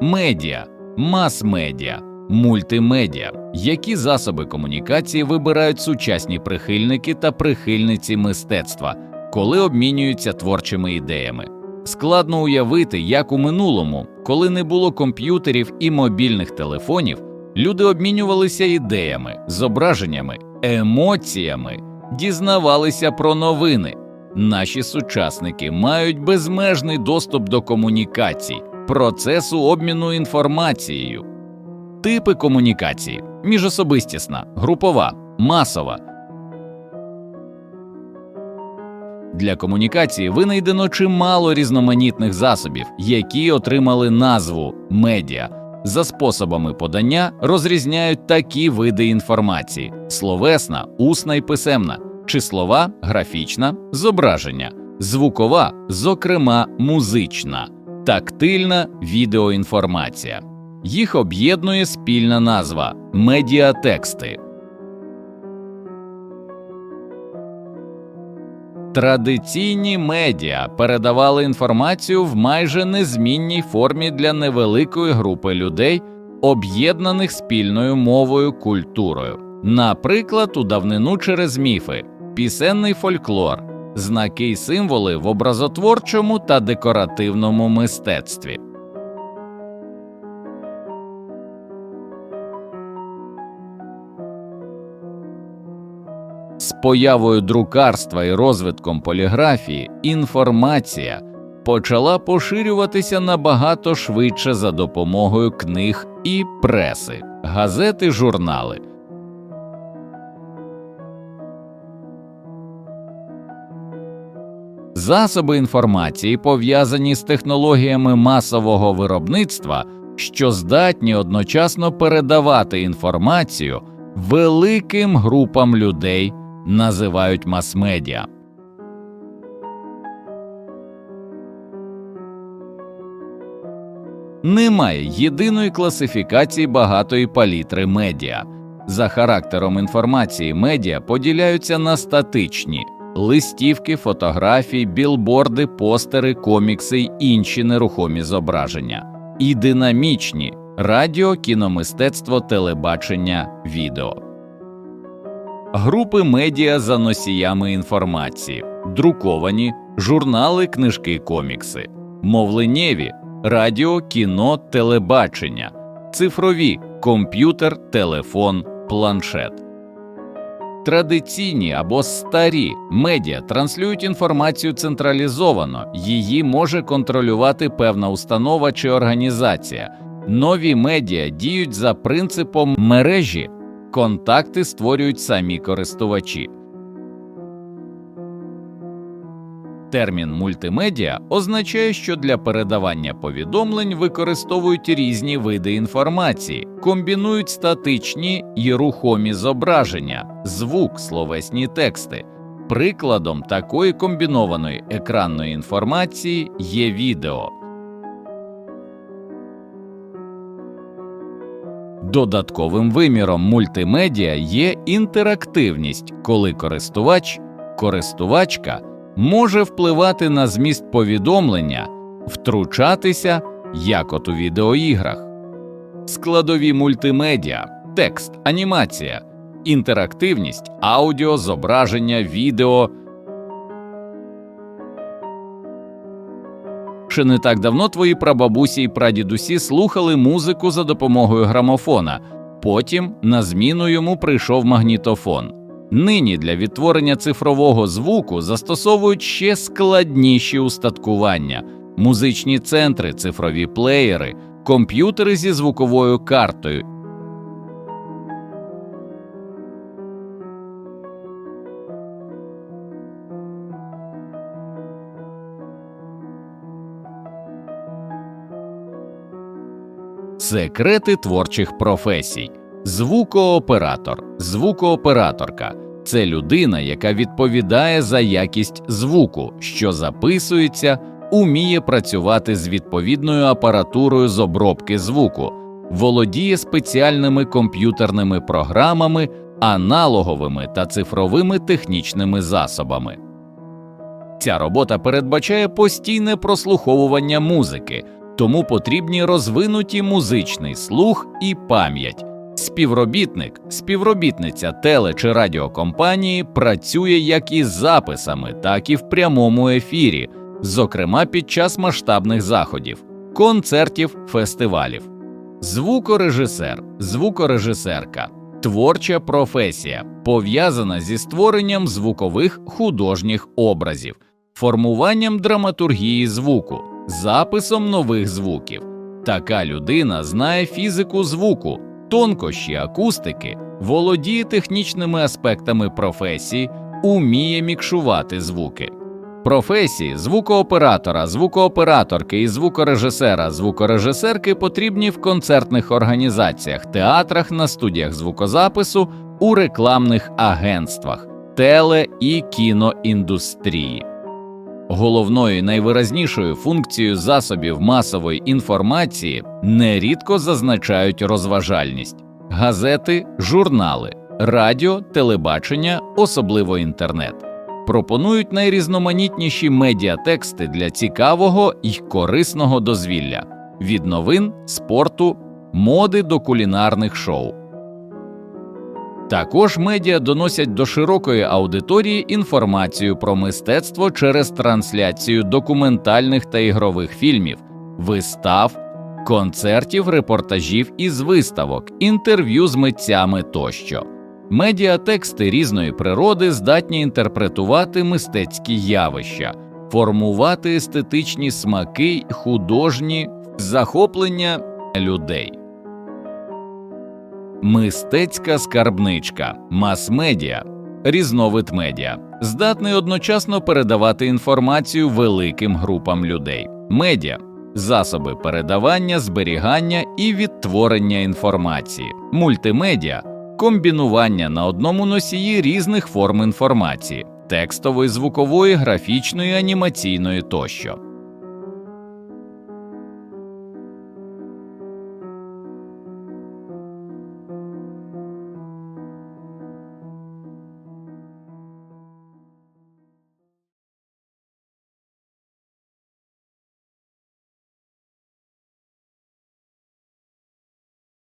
медіа, мас-медіа, мультимедіа. Які засоби комунікації вибирають сучасні прихильники та прихильниці мистецтва, коли обмінюються творчими ідеями? Складно уявити, як у минулому, коли не було комп'ютерів і мобільних телефонів, люди обмінювалися ідеями, зображеннями, емоціями, дізнавалися про новини. Наші сучасники мають безмежний доступ до комунікацій, процесу обміну інформацією. Типи комунікації міжособистісна, групова, масова. Для комунікації винайдено чимало різноманітних засобів, які отримали назву медіа. За способами подання розрізняють такі види інформації: словесна, усна і писемна, числова, графічна, зображення, звукова, зокрема музична, тактильна відеоінформація. Їх об'єднує спільна назва медіатексти. Традиційні медіа передавали інформацію в майже незмінній формі для невеликої групи людей, об'єднаних спільною мовою культурою, наприклад, у давнину через міфи, пісенний фольклор, знаки й символи в образотворчому та декоративному мистецтві. З появою друкарства і розвитком поліграфії інформація почала поширюватися набагато швидше за допомогою книг і преси, газети, журнали. Засоби інформації пов'язані з технологіями масового виробництва, що здатні одночасно передавати інформацію великим групам людей називають мас-медіа. Немає єдиної класифікації багатої палітри медіа. За характером інформації медіа поділяються на статичні листівки, фотографії, білборди, постери, комікси й інші нерухомі зображення, і динамічні радіо, кіномистецтво, телебачення, відео. Групи медіа за носіями інформації, друковані, журнали, книжки, комікси, мовленнєві, радіо, кіно, телебачення, цифрові, комп'ютер, телефон, планшет. Традиційні або старі медіа транслюють інформацію централізовано, її може контролювати певна установа чи організація. Нові медіа діють за принципом мережі, контакти створюють самі користувачі. Термін мультимедіа означає, що для передавання повідомлень використовують різні види інформації, комбінують статичні й рухомі зображення, звук, словесні тексти. Прикладом такої комбінованої екранної інформації є відео. Додатковим виміром мультимедіа є інтерактивність, коли користувач, користувачка може впливати на зміст повідомлення, втручатися, як от у відеоіграх. Складові мультимедіа, текст, анімація, інтерактивність, аудіо, зображення, відео. Ще не так давно твої прабабусі і прадідусі слухали музику за допомогою грамофона, потім на зміну йому прийшов магнітофон. Нині для відтворення цифрового звуку застосовують ще складніші устаткування, музичні центри, цифрові плеєри, комп'ютери зі звуковою картою. Секрети творчих професій. Звукооператор, звукооператорка це людина, яка відповідає за якість звуку, що записується, уміє працювати з відповідною апаратурою з обробки звуку, володіє спеціальними комп'ютерними програмами, аналоговими та цифровими технічними засобами. Ця робота передбачає постійне прослуховування музики, тому потрібні розвинуті музичний слух і пам'ять. Співробітник, співробітниця теле чи радіокомпанії працює як із записами, так і в прямому ефірі, зокрема під час масштабних заходів, концертів, фестивалів. Звукорежисер, звукорежисерка, творча професія, пов'язана зі створенням звукових художніх образів, формуванням драматургії звуку, записом нових звуків. Така людина знає фізику звуку, тонкощі акустики, володіє технічними аспектами професії, уміє мікшувати звуки. Професії звукооператора, звукооператорки і звукорежисера, звукорежисерки потрібні в концертних організаціях, театрах, на студіях звукозапису, у рекламних агентствах, теле і кіноіндустрії. Головною найвиразнішою функцією засобів масової інформації нерідко зазначають розважальність газети, журнали, радіо, телебачення, особливо інтернет. Пропонують найрізноманітніші медіатексти для цікавого і корисного дозвілля від новин, спорту, моди до кулінарних шоу. Також медіа доносять до широкої аудиторії інформацію про мистецтво через трансляцію документальних та ігрових фільмів, вистав, концертів, репортажів із виставок, інтерв'ю з митцями тощо. Медіатексти різної природи здатні інтерпретувати мистецькі явища, формувати естетичні смаки художні захоплення людей. Мистецька скарбничка, мас-медіа, різновид медіа, здатний одночасно передавати інформацію великим групам людей. Медіа засоби передавання, зберігання і відтворення інформації, мультимедіа комбінування на одному носії різних форм інформації текстової, звукової, графічної, анімаційної тощо.